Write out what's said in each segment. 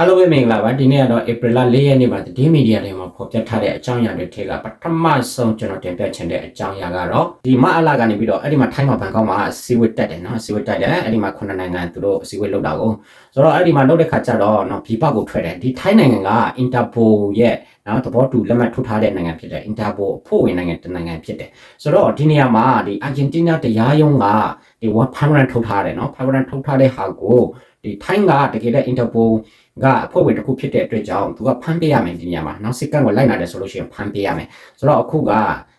အားလုံးပဲမင်္ဂလာပါဒီနေ့ကတော့ဧပြီလ၄ရက်နေ့မှာတည်မီဒီယာတွေမှာဖော်ပြထားတဲ့အကြောင်းအရာတွေထဲကပထမဆုံးကျွန်တော်တင်ပြချင်တဲ့အကြောင်းအရာကတော့ဒီမအလာကနေပြီးတော့အဲ့ဒီမှာထိုင်းမှာဘန်ကောက်မှာစီဝစ်တက်တယ်နော်စီဝစ်တက်တယ်အဲ့ဒီမှာခုနှစ်နိုင်ငံသူတို့စီဝစ်လောက်တာကိုဆိုတော့အဲ့ဒီမှာလောက်တဲ့ခါကျတော့နော်ပြည်ပကိုထွက်တယ်ဒီထိုင်းနိုင်ငံကအင်တာပိုရဲ့ နော်သဘောတူလက်မှတ်ထိုးထားတဲ့နိုင်ငံဖြစ်တယ်အင်တာပိုအဖွဲ့ဝင်နိုင်ငံတစ်နိုင်ငံဖြစ်တယ်ဆိုတော့ဒီနေရာမှာဒီအာဂျင်တီးနားတရားရုံးကဒီဝါဖမ်းရန်ထုတ်ထားတယ်နော်ဖမ်းရန်ထုတ်ထားတဲ့ဟာကိုဒီထိုင်းကတကယ်တဲ့အင်တာပိုကအဖွဲ့ဝင်တစ်ခုဖြစ်တဲ့အတွက်ကြောင့်သူကဖမ်းပေးရမယ်ဒီနေရာမှာနောက်စစ်ကန့်ကိုလိုက်လာတယ်ဆိုလို့ရှိရင်ဖမ်းပေးရမယ်ဆိုတော့အခုက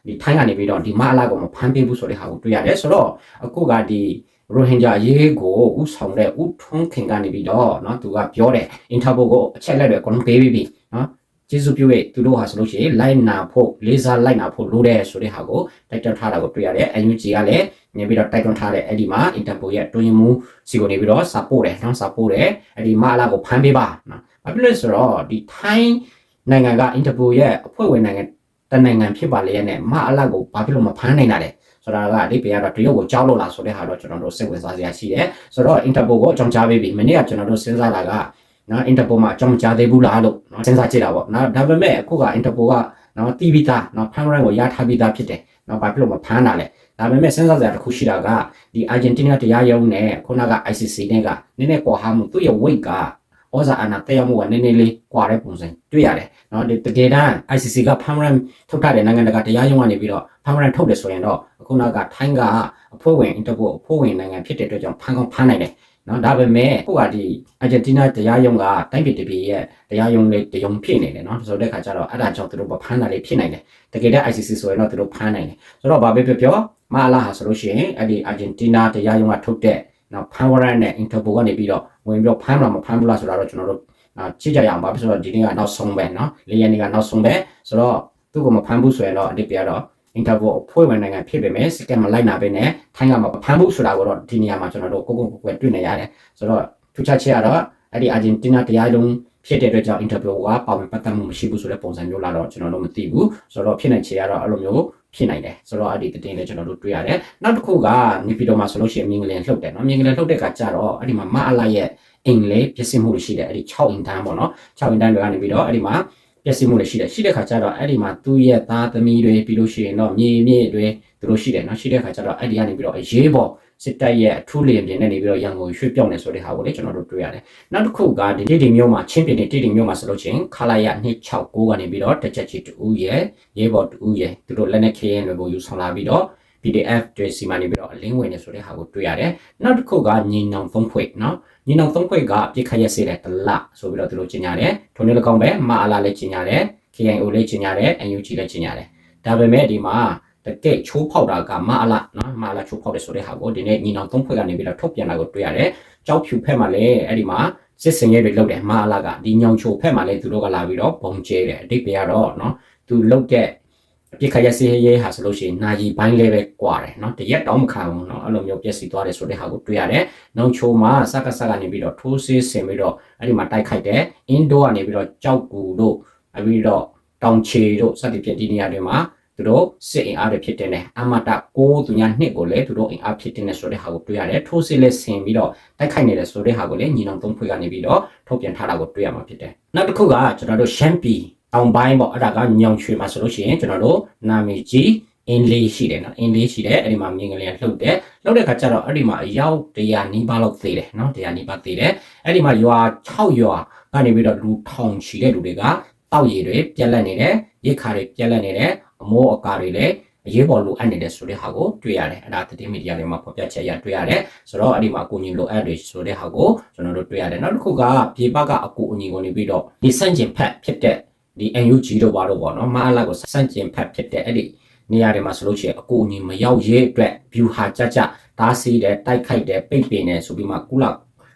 ဒီထိုင်းကနေပြီးတော့ဒီမအလာကိုမဖမ်းပေးဘူးဆိုတဲ့ဟာကိုတွေ့ရတယ်ဆိုတော့အခုကဒီရိုဟင်ဂျာအရေးကိုဥဆောင်တဲ့ဥထုံးခင်ကနေပြီးတော့เนาะသူကပြောတယ်အင်တာပိုကိုအချက်လက်တွေအကုန်လုံးပေးပြီးပြီเนาะ ကျေးဇူးပြုရဲ့သူတို့ဟာဆိုလို့ရှိရင်လိုက်နာဖို့လေးစားလိုက်နာဖို့လိုတယ်ဆိုတဲ့ဟာကိုတိုက်တွန်းထားတာကိုတွေ့ရတယ်။ UNG ကလည်းနေပြီးတော့တိုက်တွန်းထားတဲ့အဲ့ဒီမှာ Interpol ရဲ့တွင်းမှုစီကိုနေပြီးတော့ support တယ်နော် support တယ်အဲ့ဒီမအလာကိုဖမ်းပေးပါနော်။ဘာဖြစ်လို့လဲဆိုတော့ဒီ Thai နိုင်ငံက Interpol ရဲ့အဖွဲ့ဝင်နိုင်ငံတနိုင်ငံဖြစ်ပါလေရဲ့နဲ့မအလာကိုဘာဖြစ်လို့မဖမ်းနိုင်တာလဲဆိုတာကအဓိပ္ပာယ်ကတော့တရုတ်ကိုကြောက်လို့လားဆိုတဲ့ဟာတော့ကျွန်တော်တို့စိတ်ဝင်စားစရာရှိတယ်ဆိုတော့ Interpol ကိုအကြောင်းကြားပေးပြီမနေ့ကကျွန်တော်တို့စဉ်းစားတာက နော် Interpol မှာအကြောင်းကြားသေးဘူးလားလို့နော်စဉ်းစားကြည့်တာပေါ့နော်ဒါပေမဲ့အခုက Interpol ကနော်တီးပြီးသားနော်ဖမ်းရန်ကိုရထားပြီးသားဖြစ်တယ်နော်ဘာဖြစ်လို့မဖမ်းတာလဲဒါပေမဲ့စဉ်းစားစရာတစ်ခုရှိတာကဒီအာဂျင်တီးနားတရားရုံးနဲ့ခုနက ICC နဲ့ကနည်းနည်းကွာဟမှုသူ့ရဲ့ weight ကဩဇာအာဏာတက်ရောက်မှုကနည်းနည်းလေးကွာတဲ့ပုံစံတွေ့ရတယ်เนาะဒီတကယ်တမ်း ICC က permanent ထုတ်ထားတဲ့နိုင်ငံတကာတရားရုံးကနေပြီးတော့ permanent ထုတ်တယ်ဆိုရင်တော့ခုနကထိုင်းကအဖွဲ့ဝင် Interpol အဖွဲ့ဝင်နိုင်ငံဖြစ်တဲ့အတွက်ကြောင့်ဖမ်းကောင်းဖမ်းနိုင်တယ် နော်ဒါပေမဲ့ခုကဒီအာဂျင်တီးနားတရားရုံးကတိုင်းပြည်တစ်ပြည်ရဲ့တရားရုံးလေးတရုံဖြစ်နေတယ်နော်ဆိုတဲ့ခါကျတော့အဲ့ဒါကြောင့်သူတို့ဖမ်းတာလေးဖြစ်နိုင်တယ်တကယ်တမ်း ICC ဆိုရင်တော့သူတို့ဖမ်းနိုင်တယ်ဆိုတော့ဘာပဲပြောပြောမအလာဟာဆိုလို့ရှိရင်အဲ့ဒီအာဂျင်တီးနားတရားရုံးကထုတ်တဲ့နော်ဖမ်းဝရန်နဲ့ Interpol ကနေပြီးတော့ဝင်ပြီးတော့ဖမ်းမှာမဖမ်းဘူးလားဆိုတာတော့ကျွန်တော်တို့ကြည့်ကြရအောင်ပါဆိုတော့ဒီနေ့ကနောက်ဆုံးပဲနော်လေးရက်နေ့ကနောက်ဆုံးပဲဆိုတော့သူ့ကိုမဖမ်းဘူးဆိုရင်တော့အတိတ်ပြတော့ interval အဖွဲ့ဝင်နိုင်ငံဖြစ်ပေမဲ့စကက်မလိုက်နာပဲနဲ့ထိုင်းကမဖမ်းဘူးဆိုတာကိုတော့ဒီနေရာမှာကျွန်တော်တို့ကိုကိုကိုကိုတွေ့နေရတယ်ဆိုတော့ထူးခြားချက်ကတော့အဲ့ဒီအာဂျင်တီးနားတရားရုံးဖြစ်တဲ့အတွက်ကြောင့် interval ကပါဝင်ပတ်သက်မှုမရှိဘူးဆိုတဲ့ပုံစံမျိုးလာတော့ကျွန်တော်တို့မသိဘူးဆိုတော့ဖြစ်နိုင်ချေကတော့အဲ့လိုမျိုးဖြစ်နိုင်တယ်ဆိုတော့အဲ့ဒီတည်င်းလေးကျွန်တော်တို့တွေ့ရတယ်နောက်တစ်ခုကနေပြည်တော်မှာဆိုလို့ရှိရင်မြင်းကလေးလှုပ်တယ်နော်မြင်းကလေးလှုပ်တဲ့ကကြတော့အဲ့ဒီမှာမအလာရဲ့အင်္ဂလိပ်ပြည့်စုံမှုရှိတယ်အဲ့ဒီ6အင်တန်းပေါ့နော်6အင်တန်းတွေကနေပြီးတော့အဲ့ဒီမှာ ပျက်စီးမှုတွေရှိတယ်ရှိတဲ့ခါကျတော့အဲ့ဒီမှာသူ့ရဲ့သားသမီးတွေပြီးလို့ရှိရင်တော့မြေမြေတွေသူတို့ရှိတယ်နော်ရှိတဲ့ခါကျတော့အဲ့ဒီကနေပြီးတော့အရေးပေါ်စစ်တပ်ရဲ့အထူးလေယာဉ်ပြင်နဲ့နေပြီးတော့ရန်ကုန်ရွှေ့ပြောင်းနေဆိုတဲ့ဟာကိုလည်းကျွန်တော်တို့တွေ့ရတယ်နောက်တစ်ခုကဒီတိတိမျိုးမှာချင်းပြင်းတိတိမျိုးမှာဆိုလို့ချင်းခလာရ269ကနေပြီးတော့တချက်ချီတူရဲ့ရေးပေါ်တူရဲ့သူတို့လက်နဲ့ခရင်တွေကိုယူဆောင်လာပြီးတော့ PDF တွေစီမံနေပြီးတော့အလင်းဝင်နေဆိုတဲ့ဟာကိုတွေ့ရတယ်နောက်တစ်ခုကညီနောင်ဖုံးခွေနော်ညီနောင်ဖုံးခွေကပြစ်ခတ်ရစေတဲ့တလဆိုပြီးတော့သူတို့ကျင်ညာတယ်ထုံနေလကောင်းပဲမအလာလည်းကျင်ညာတယ် KIO လည်းကျင်ညာတယ် NUG လည်းကျင်ညာတယ်ဒါပေမဲ့ဒီမှာတကယ်ချိုးဖောက်တာကမအလာနော်မအလာချိုးဖောက်တယ်ဆိုတဲ့ဟာကိုဒီနေ့ညီနောင်သုံးဖွဲ့ကနေပြီးတော့ထုတ်ပြန်လာကိုတွေ့ရတယ်ကြောက်ဖြူဖက်မှာလည်းအဲ့ဒီမှာစစ်စင်ရဲတွေလောက်တယ်မအလာကဒီညောင်ချိုဖက်မှာလည်းသူတို့ကလာပြီးတော့ပုံကျဲတယ်အတိတ်ပဲကတော့နော်သူလောက်တဲ့ ပြစ်ခရစီရဲဟာဆိုလို့ရှိရင်နာယီဘိုင်းလေးပဲကွာတယ်เนาะတရက်တော့မခံဘူးเนาะအဲ့လိုမျိုးပြက်စီသွားတယ်ဆိုတဲ့ဟာကိုတွေ့ရတယ်။နောက်ချိုမှာစက်ကစကနေပြီးတော့ထိုးဆေးဆင်ပြီးတော့အဲ့ဒီမှာတိုက်ခိုက်တယ်။အင်ဒိုကနေပြီးတော့ကြောက်ကူတို့အပြီးတော့တောင်ချေတို့စသဖြင့်ဒီနေရာတွေမှာသူတို့စစ်အင်အားတွေဖြစ်တဲ့နဲ့အမတ6သူညာနှစ်ကိုလည်းသူတို့အင်အားဖြစ်တဲ့နဲ့ဆိုတဲ့ဟာကိုတွေ့ရတယ်။ထိုးဆေးလည်းဆင်ပြီးတော့တိုက်ခိုက်နေတဲ့ဆိုတဲ့ဟာကိုလည်းညီနောင်သုံးဖွဲ့ကနေပြီးတော့ထုတ်ပြန်ထားတာကိုတွေ့ရမှာဖြစ်တယ်။နောက်တစ်ခုကကျွန်တော်တို့ရှမ်းပြည် အောင်ပိုင်းပေါ့အဲ့ဒါကညောင်ရွှေမှာဆိုလို့ရှိရင်ကျွန်တော်တို့နာမည်ကြီးအင်းလေးရှိတယ်နော်အင်းလေးရှိတယ်အဲ့ဒီမှာမြင်ကလေးလှုပ်တယ်လှုပ်တဲ့ခါကျတော့အဲ့ဒီမှာအယောက်100နီးပါးလောက်သေးတယ်နော်100နီးပါးသေးတယ်အဲ့ဒီမှာရွာ6ရွာကနေပြီးတော့လူထောင်ချီတဲ့လူတွေကတောက်ရည်တွေပြက်လက်နေတယ်ရိတ်ခါတွေပြက်လက်နေတယ်အမိုးအကာတွေလည်းအရေးပေါ်လိုအပ်နေတဲ့ဆိုတဲ့ဟာကိုတွေ့ရတယ်အဲ့ဒါသတင်းမီဒီယာတွေမှာဖော်ပြချက်ရတွေ့ရတယ်ဆိုတော့အဲ့ဒီမှာအကူအညီလိုအပ်တွေဆိုတဲ့ဟာကိုကျွန်တော်တို့တွေ့ရတယ်နောက်တစ်ခုကပြေပကအကူအညီကိုနေပြီးတော့ဒီစန့်ကျင်ဖက်ဖြစ်တဲ့ ဒီ NUG တို့ဘာလို့ပေါ့နော်မအားလာကိုစန့်ကျင်ဖက်ဖြစ်တဲ့အဲ့ဒီနေရာတွေမှာဆိုလို့ရှိရင်အကူအညီမရောက်ရဲအတွက် view ဟာကြကြဓာတ်စီးတယ်တိုက်ခိုက်တယ်ပိတ်ပင်တယ်ဆိုပြီးမှကုလ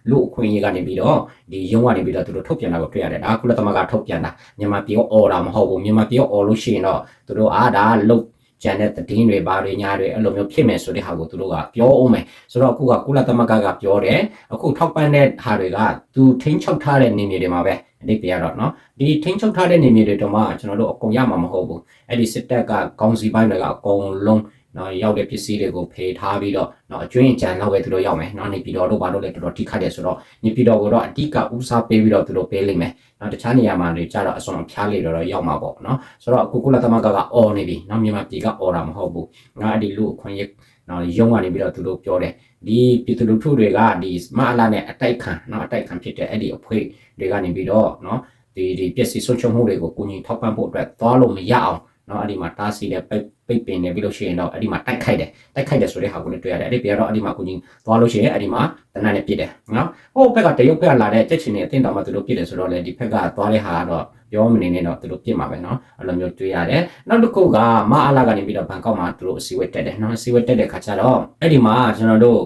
လူအခွင့်အရေးကနေပြီးတော့ဒီရုံးကနေပြီးတော့သူတို့ထုတ်ပြန်တာကိုတွေ့ရတယ်ဒါကုလသမဂ္ဂထုတ်ပြန်တာမြန်မာပြည်ကအော်တာမဟုတ်ဘူးမြန်မာပြည်ကအော်လို့ရှိရင်တော့သူတို့အားဒါလုတ် ကျန်တဲ့သတင်းတွေဘာတွေညာတွေအဲ့လိုမျိုးဖြစ်မယ်ဆိုတဲ့ဟာကိုသူတို့ကပြောအောင်မယ်ဆိုတော့အခုကကုလသမဂ္ဂကပြောတယ်အခုထောက်ပံ့တဲ့ဟာတွေကသူထိန်းချုပ်ထားတဲ့နေမြေတွေမှာပဲအတိတ်ပြရတော့เนาะဒီထိန်းချုပ်ထားတဲ့နေမြေတွေတော့မှကျွန်တော်တို့အကုန်ရမှာမဟုတ်ဘူးအဲ့ဒီစစ်တပ်ကကောင်းစီပိုင်းတွေကအကုန်လုံး နော်ရောက်တဲ့ပစ္စည်းတွေကိုဖေးထားပြီးတော့နော်အကျွင်းကြံလောက်ပဲသူတို့ရောက်မယ်နော်နေပြည်တော်တို့ဘာလို့လဲတော်တော်ထိခိုက်တယ်ဆိုတော့နေပြည်တော်ကတော့အဓိကဦးစားပေးပြီးတော့သူတို့ပေးလိမ့်မယ်နော်တခြားနေရာမှာတွေကြတော့အစွန်ဖျားလေတော့ရောက်မှာပေါ့နော်ဆိုတော့အခုကုလသမဂ္ဂကအော်နေပြီနော်မြန်မာပြည်ကအော်တာမဟုတ်ဘူးနော်အဲ့ဒီလူအခွင့်အရေးနော်ရုံးကနေပြီးတော့သူတို့ပြောတယ်ဒီပြည်သူလူထုတွေကဒီမအလာနဲ့အတိုက်ခံနော်အတိုက်ခံဖြစ်တဲ့အဲ့ဒီအဖွဲ့တွေကနေပြီးတော့နော်ဒီဒီပစ္စည်းဆုံးရှုံးမှုတွေကိုကိုကြီးထောက်ပံ့ဖို့အတွက်သွားလို့မရအောင် နော်အဲ့ဒီမှာတားဆီးတဲ့ပိတ်ပိတ်ပင်နေပြီးလို့ရှိရင်တော့အဲ့ဒီမှာတိုက်ခိုက်တယ်တိုက်ခိုက်တယ်ဆိုတဲ့ဟာကိုလည်းတွေ့ရတယ်အဲ့ဒီပြတော့အဲ့ဒီမှာကိုကြီးသွားလို့ရှိရင်အဲ့ဒီမှာတနတ်နဲ့ပြစ်တယ်နော်ဟိုဘက်ကတရုတ်ဘက်ကလာတဲ့ကြက်ချင်နေအတင်းတော်မှသူတို့ပြစ်တယ်ဆိုတော့လေဒီဘက်ကသွားတဲ့ဟာကတော့ပြောမနေနဲ့တော့သူတို့ပြစ်မှာပဲနော်အဲ့လိုမျိုးတွေ့ရတယ်နောက်တစ်ခုကမအားလာကနေပြီးတော့ဘန်ကောက်မှာသူတို့အစည်းအဝေးတက်တယ်နော်အစည်းအဝေးတက်တဲ့ခါကျတော့အဲ့ဒီမှာကျွန်တော်တို့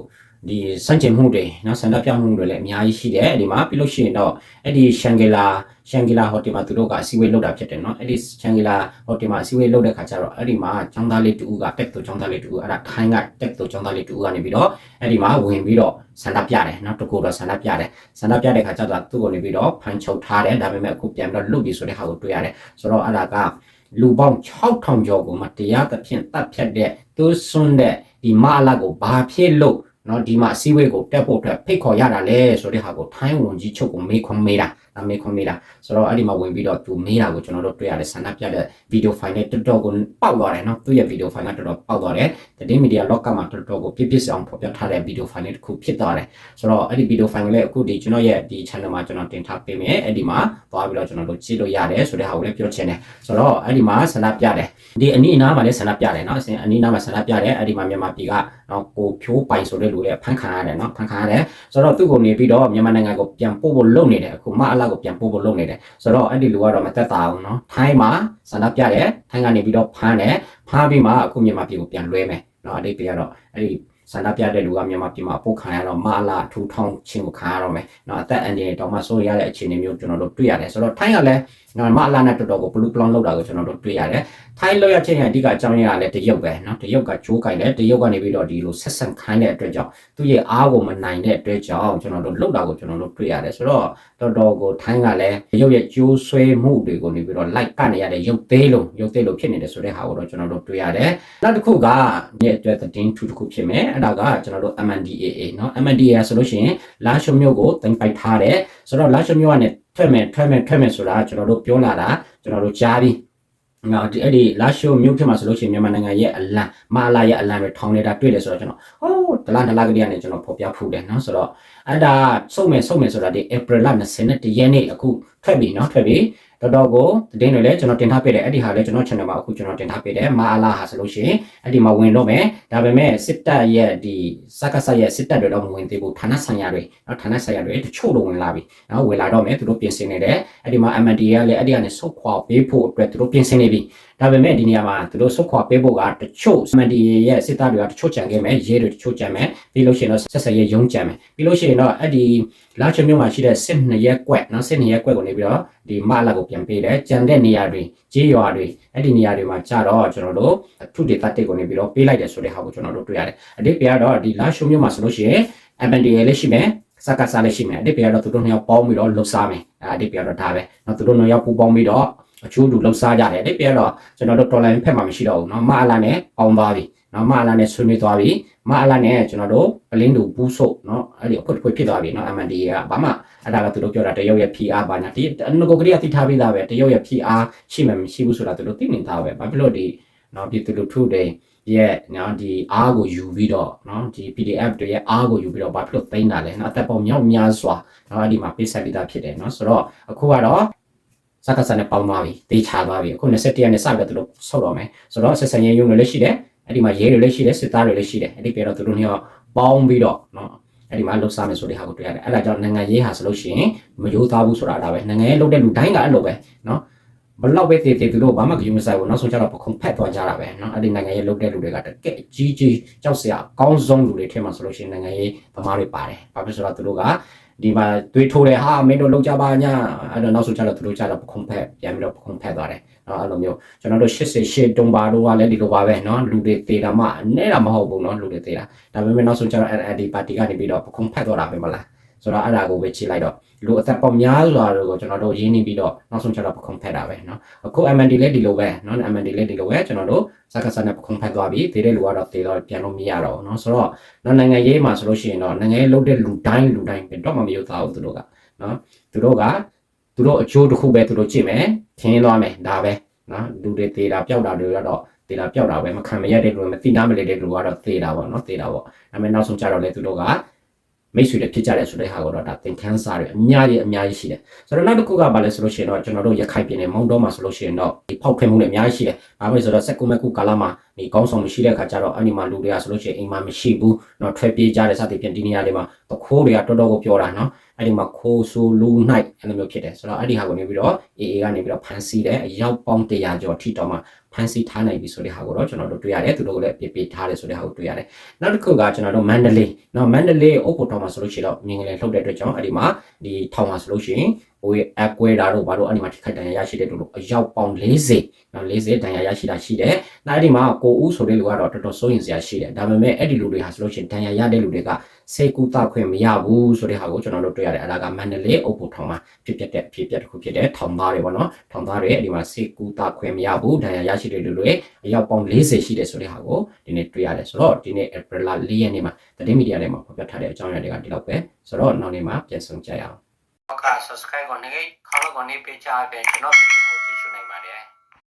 ဒီစန့်ကျင်မှုတွေနော်ဆန္ဒပြမှုတွေလည်းအများကြီးရှိတယ်အဲ့ဒီမှာပြီးလို့ရှိရင်တော့အဲ့ဒီရှန်ဂီလာရှန်ဂီလာဟိုတယ်မှာသူတို့ကအစည်းအဝေးလုပ်တာဖြစ်တယ်နော်အဲ့ဒီရှန်ဂီလာဟိုတယ်မှာအစည်းအဝေးလုပ်တဲ့ခါကျတော့အဲ့ဒီမှာចောင်းသားလေးတူကတက်တူចောင်းသားလေးတူအဲ့ဒါထိုင်းကတက်တူចောင်းသားလေးတူကနေပြီးတော့အဲ့ဒီမှာဝင်ပြီးတော့ဆန္ဒပြတယ်နော်တကူတော့ဆန္ဒပြတယ်ဆန္ဒပြတဲ့ခါကျတော့သူ့ကိုနေပြီးတော့ဖန်ချုပ်ထားတယ်ဒါပေမဲ့အခုပြန်ပြီးတော့လွတ်ပြီဆိုတဲ့ဟာကိုတွေ့ရတယ်ဆိုတော့အဲ့ဒါကလူပေါင်း6000ကျော်ကိုမတရားသဖြင့်တတ်ဖြတ်တဲ့သူဆွန်းတဲ့ဒီမအလာကိုဘာဖြစ်လို့ နော်ဒီမှာအစည်းအဝေးကိုတက်ဖို့အတွက်ဖိတ်ခေါ်ရတာလဲဆိုတဲ့ဟာကိုထိုင်းဝန်ကြီးချုပ်ကိုမေးခွန်းမေးတာ ဒါမေးခွန်းမေးတာဆိုတော့အဲ့ဒီမှာဝင်ပြီးတော့သူမေးတာကိုကျွန်တော်တို့တွေ့ရတယ်ဆန္ဒပြတဲ့ဗီဒီယိုဖိုင်နဲ့တော်တော်ကိုပေါက်သွားတယ်နော်သူ့ရဲ့ဗီဒီယိုဖိုင်ကတော်တော်ပေါက်သွားတယ်တည်မီဒီယာလောကမှာတော်တော်ကိုပြည့်ပြည့်စုံဖော်ပြထားတဲ့ဗီဒီယိုဖိုင်လေးတစ်ခုဖြစ်သွားတယ်ဆိုတော့အဲ့ဒီဗီဒီယိုဖိုင်ကလည်းအခုဒီကျွန်တော်ရဲ့ဒီ channel မှာကျွန်တော်တင်ထားပေးမယ်အဲ့ဒီမှာသွားပြီးတော့ကျွန်တော်တို့ကြည့်လို့ရတယ်ဆိုတဲ့ဟာကိုလည်းပြောချင်တယ်ဆိုတော့အဲ့ဒီမှာဆန္ဒပြတယ်ဒီအနီးအနားမှာလည်းဆန္ဒပြတယ်နော်အနီးအနားမှာဆန္ဒပြတယ်အဲ့ဒီမှာမြန်မာပြည်ကနော်ကိုဖြိုးပိုင်ဆိုတဲ့လူလည်းဖန်ခံရတယ်နော်ဖန်ခံရတယ်ဆိုတော့သူ့ကိုနေပြီးတော့မြန်မာနိုင်ငံကိုပြန်ပို့ဖို့လုပ်နေတယ်အခုမအလာကိုပြန်ပို့ဖို့လုပ်နေတယ်ဆိုတော့အဲ့ဒီလူကတော့မသက်သာဘူးနော်ထိုင်းမှာဆန္ဒပြတယ်ထိုင်းကနေပြီးတော့ဖမ်းတယ်ဖမ်းပြီးမှအခုမြန်မာပြည်ကိုပြန်လွှဲမယ်နော်အတိတ်ပြကတော့အဲ့ဒီဆန္ဒပြတဲ့လူကမြန်မာပြည်မှာပို့ခံရတော့မအလာထူထောင်ခြင်းကိုခံရတော့မယ်နော်အသက်အန္တရာယ်တော့မှစိုးရတဲ့အခြေအနေမျိုးကျွန်တော်တို့တွေ့ရတယ်ဆိုတော့ထိုင်းကလည်း မြန်မာအလားနဲ့တော်တော်ကို blue clown လောက်တာကိုကျွန်တော်တို့တွေ့ရတယ်။ထိုင်းလောက်ရချင်းရဲ့အဓိကအကြောင်းရင်းကလည်းတရုတ်ပဲနော်။တရုတ်ကချိုးကင်တယ်။တရုတ်ကနေပြီးတော့ဒီလိုဆက်ဆံခိုင်းတဲ့အတွက်ကြောင့်သူ့ရဲ့အားကိုမနိုင်တဲ့အတွက်ကြောင့်ကျွန်တော်တို့လောက်တာကိုကျွန်တော်တို့တွေ့ရတယ်။ဆိုတော့တော်တော်ကိုထိုင်းကလည်းတရုတ်ရဲ့ကျိုးဆွဲမှုတွေကိုနေပြီးတော့ like ကနေရတဲ့ရုပ်သေးလုံးရုပ်သေးလုံးဖြစ်နေတယ်ဆိုတဲ့ဟာကိုတော့ကျွန်တော်တို့တွေ့ရတယ်။နောက်တစ်ခုကနေ့အတွက်သတင်းထူးတစ်ခုဖြစ်မယ်။အဲ့ဒါကကျွန်တော်တို့ MNDAA နော်။ MNDAA ဆိုလို့ရှိရင်လာရှုံမြို့ကိုတင်ပိုက်ထားတယ်။ဆိုတော့လာရှုံမြို့ကလည်း ထွက်မယ်ထွက်မယ်ထွက်မယ်ဆိုတာကျွန်တော်တို့ပြောလာတာကျွန်တော်တို့ကြားပြီးနော်ဒီအဲ့ဒီလာရှိုမြို့ဖြစ်မှာဆိုလို့ရှိရင်မြန်မာနိုင်ငံရဲ့အလံမာလာရဲ့အလံတွေထောင်နေတာတွေ့တယ်ဆိုတော့ကျွန်တော်ဟိုးဒလန်ဒလာကလေးကနေကျွန်တော်ဖော်ပြဖူးတယ်နော်ဆိုတော့အဲ့ဒါစုံမယ်စုံမယ်ဆိုတာဒီ April လ21ရက်နေ့အခုထွက်ပြီနော်ထွက်ပြီ တော်တော်ကိုတင်းတွေလည်းကျွန်တော်တင်ထားပေးတယ်အဲ့ဒီဟာလည်းကျွန်တော် channel မှာအခုကျွန်တော်တင်ထားပေးတယ်မာလာဟာဆိုလို့ရှိရင်အဲ့ဒီမှာဝင်လို့မယ်ဒါပေမဲ့စစ်တပ်ရဲ့ဒီစက္ကစရဲ့စစ်တပ်တွေတော့မဝင်သေးဘူးဌာနဆိုင်ရာတွေနော်ဌာနဆိုင်ရာတွေတချို့တော့ဝင်လာပြီနော်ဝင်လာတော့မယ်သူတို့ပြင်ဆင်နေတယ်အဲ့ဒီမှာ MND ကလည်းအဲ့ဒီကနေဆုတ်ခွာပေးဖို့အတွက်သူတို့ပြင်ဆင်နေပြီ ဒါပေမဲ့ဒီနေရာမှာသူတို့ဆုတ်ခွာပေးဖို့ကတချို့ MND ရဲ့စစ်တပ်တွေကတချို့ကြံခဲ့မယ်ရဲတွေတချို့ကြံမယ်ပြီးလို့ရှိရင်တော့ဆက်ဆက်ရဲရုံးကြံမယ်ပြီးလို့ရှိရင်တော့အဲ့ဒီလာချမျိုးမှာရှိတဲ့စစ်နှစ်ရက်ကွက်နော်စစ်နှစ်ရက်ကွက်ကိုနေပြီးတော့ဒီမလာကိုပြန်ပေးတယ်ကြံတဲ့နေရာတွေကြေးရွာတွေအဲ့ဒီနေရာတွေမှာကြာတော့ကျွန်တော်တို့ထုဒေတာတိတ်ကိုနေပြီးတော့ပေးလိုက်တယ်ဆိုတဲ့ဟာကိုကျွန်တော်တို့တွေ့ရတယ်အတိတ်ပြကတော့ဒီလာရှုမျိုးမှာဆိုလို့ရှိရင် MNDA လည်းရှိမယ်စကားစားလည်းရှိမယ်အတိတ်ပြကတော့သူတို့နှစ်ယောက်ပေါင်းပြီးတော့လှုပ်ရှားမယ်အတိတ်ပြကတော့ဒါပဲနော်သူတို့နှစ်ယောက်ပူပေါင်းပြီးတော့ အချိုးတူလှုပ်ရှားကြတယ်အတိတ်ပြကတော့ကျွန်တော်တို့တော်လိုင်းဖက်မှာမရှိတော့ဘူးနော်မအလာနဲ့ပေါင်းသွားပြီနော်မအလာနဲ့ဆွေးနွေးသွားပြီမအလာနဲ့ကျွန်တော်တို့ပလင်းတူဘူးဆုပ်နော်အဲ့ဒီအဖွက်ဖွက်ဖြစ်သွားပြီနော် MNDA ကဘာမှအဲ့ဒါကသူတို့ပြောတာတရုတ်ရဲ့ PR ဘာညာဒီငကိုကလေးကသိထားပြီးသားပဲတရုတ်ရဲ့ PR ရှိမှမရှိဘူးဆိုတာသူတို့သိနေတာပဲဘာဖြစ်လို့ဒီနော်ဒီသူတို့ထုတွေရဲ့နော်ဒီအားကိုယူပြီးတော့နော်ဒီ PDF တွေရဲ့အားကိုယူပြီးတော့ဘာဖြစ်လို့သိမ်းတာလဲနော်အသက်ပေါင်းမြောက်များစွာနော်အဲ့ဒီမှာပေးဆက်ပြီးသားဖြစ်တယ်နော်ဆိုတော့အခုကတော့ စကားစနဲ့ပေါင်းသွားပြီတေးချသွားပြီအခု21ရက်နေ့စပြီးတော့သူတို့ဆောက်တော့မယ်ဆိုတော့ဆက်ဆံရေးရုံတွေလည်းရှိတယ်အဲ့ဒီမှာရဲတွေလည်းရှိတယ်စစ်သားတွေလည်းရှိတယ်အဲ့ဒီပြတော့သူတို့ညောပေါင်းပြီးတော့နော်အဲ့ဒီမှာလှုပ်ရှားမယ်ဆိုတဲ့ဟာကိုတွေ့ရတယ်အဲ့ဒါကြောင့်နိုင်ငံရေးဟာဆိုလို့ရှိရင်မယိုးသားဘူးဆိုတာဒါပဲနိုင်ငံရေးလုပ်တဲ့လူတိုင်းကအဲ့လိုပဲနော်ဘလောက်ပဲတည်တည်သူတို့ဘာမှကြုံမဆိုင်ဘူးနောက်ဆုံးကျတော့ပခုံဖက်သွားကြတာပဲเนาะအဲ့ဒီနိုင်ငံရေးလုပ်တဲ့လူတွေကတကယ်ကြီးကြီးကြောက်စရာအကောင်းဆုံးလူတွေထဲမှာဆိုလို့ရှိရင်နိုင်ငံရေးသမားတွေပါတယ်ဘာဖြစ်ဆိုတော့သူတို့က ဒီမှာတွေးထိုးတယ်ဟာမင်းတို့လောက်ကြပါညာအဲ့တော့နောက်ဆိုကျတော့သူတို့ကျတော့ပခုံးဖက်ပြန်ပြီးတော့ပခုံးဖက်သွားတယ်နော်အဲ့လိုမျိုးကျွန်တော်တို့88တုံပါတို့ကလည်းဒီလိုပါပဲနော်လူတွေသေးတာမှနဲတာမဟုတ်ဘူးနော်လူတွေသေးတာဒါပေမဲ့နောက်ဆိုကျတော့ NLD ပါတီကနေပြီးတော့ပခုံးဖက်သွားတာပဲမလား ဆိုတော့အဲ့ဒါကိုပဲချိန်လိုက်တော့လူအသက်ပေါက်များစွာတို့ကိုကျွန်တော်တို့ရင်းနှီးပြီးတော့နောက်ဆုံးကျတော့ပခုံးဖက်တာပဲเนาะအခု MND လည်းဒီလိုပဲเนาะ MND လည်းဒီလိုပဲကျွန်တော်တို့စကားစနဲ့ပခုံးဖက်သွားပြီသေးတဲ့လူကတော့သေးတော့ပြန်လို့မရတော့ဘူးเนาะဆိုတော့နော်နိုင်ငံရေးမှာဆိုလို့ရှိရင်တော့နိုင်ငံရေးလုပ်တဲ့လူတိုင်းလူတိုင်းတော့မှမယုံသားဘူးသူတို့ကเนาะသူတို့ကသူတို့အချိုးတစ်ခုပဲသူတို့ကြည့်မယ်ထင်းသွားမယ်ဒါပဲเนาะလူတွေသေးတာပျောက်တာတွေကတော့သေတာပျောက်တာပဲမခံမရတဲ့လူတွေမသိနာမလဲတဲ့လူကတော့သေတာပေါ့နော်သေတာပေါ့ဒါပေမဲ့နောက်ဆုံးကြတော့လေသူတို့က မိတ်ဆွေတွေဖြစ်ကြတယ်ဆိုတဲ့ဟာကိုတော့ဒါသင်ခန်းစာတွေအများကြီးအများကြီးရှိတယ်ဆိုတော့နောက်တစ်ခုကဘာလဲဆိုလို့ရှိရင်တော့ကျွန်တော်တို့ရခိုင်ပြည်နယ်မောင်းတော့မှာဆိုလို့ရှိရင်တော့ဒီဖောက်ခွဲမှုတွေအများကြီးရှိတယ်ဘာလို့လဲဆိုတော့စက်ကူမက်ကူကာလာမှာ ဒီကောင်းဆောင်မရှိတဲ့အခါကျတော့အဲ့ဒီမှာလူတွေကဆိုလို့ရှိရင်အိမ်မှာမရှိဘူးเนาะထွက်ပြေးကြတဲ့စသဖြင့်ဒီနေရာတွေမှာတခိုးတွေကတော်တော်ကိုပြောတာเนาะအဲ့ဒီမှာခိုးဆိုးလူနိုင်အဲ့လိုမျိုးဖြစ်တယ်ဆိုတော့အဲ့ဒီဟာကိုနေပြီးတော့ AA ကနေပြီးတော့ဖန်ဆီးတယ်အရောက်ပေါင်း100ကျော်ထိတော့မှဖန်ဆီးထားနိုင်ပြီဆိုတဲ့ဟာကိုတော့ကျွန်တော်တို့တွေ့ရတယ်သူတို့ကလည်းပြပေးထားတယ်ဆိုတဲ့ဟာကိုတွေ့ရတယ်နောက်တစ်ခုကကျွန်တော်တို့မန္တလေးเนาะမန္တလေးအုပ်ဖို့တောင်းမှာဆိုလို့ရှိရင်တော့မြင်ကလေးလှုပ်တဲ့အတွက်ကြောင့်အဲ့ဒီမှာဒီထောင်မှာဆိုလို့ရှိရင် ကိုယ့်ရဲ့အကွဲတာတို့ဘာလို့အဲ့ဒီမှာထိခိုက်ဒဏ်ရာရရှိတဲ့တို့လို့အယောက်ပေါင်း40နော်40ဒဏ်ရာရရှိတာရှိတယ်။နောက်အဲ့ဒီမှာကိုဦးဆိုတဲ့လူကတော့တော်တော်စိုးရင်စရာရှိတယ်။ဒါပေမဲ့အဲ့ဒီလူတွေဟာဆိုလို့ရှိရင်ဒဏ်ရာရတဲ့လူတွေကစေကူတာခွင့်မရဘူးဆိုတဲ့ဟာကိုကျွန်တော်တို့တွေ့ရတယ်။အဲ့ဒါကမန္တလေးအုပ်ဖို့ထောင်မှာဖြစ်ပျက်တဲ့ဖြစ်ပျက်တစ်ခုဖြစ်တဲ့ထောင်သားတွေပေါ့နော်။ထောင်သားတွေအဲ့ဒီမှာစေကူတာခွင့်မရဘူးဒဏ်ရာရရှိတဲ့လူတွေအယောက်ပေါင်း40ရှိတယ်ဆိုတဲ့ဟာကိုဒီနေ့တွေ့ရတယ်။ဆိုတော့ဒီနေ့ April 4ရက်နေ့မှာသတင်းမီဒီယာတွေမှာဖော်ပြထားတဲ့အကြောင်းအရာတွေကဒီလောက်ပဲ။ဆိုတော့နောက်နေ့မှာပြန်ဆုံကြရအောင်။ ကဲ့ subscribe ကိုနေခေါင်းကိုနေပေးချပေးကျွန်တော်ဗီဒီ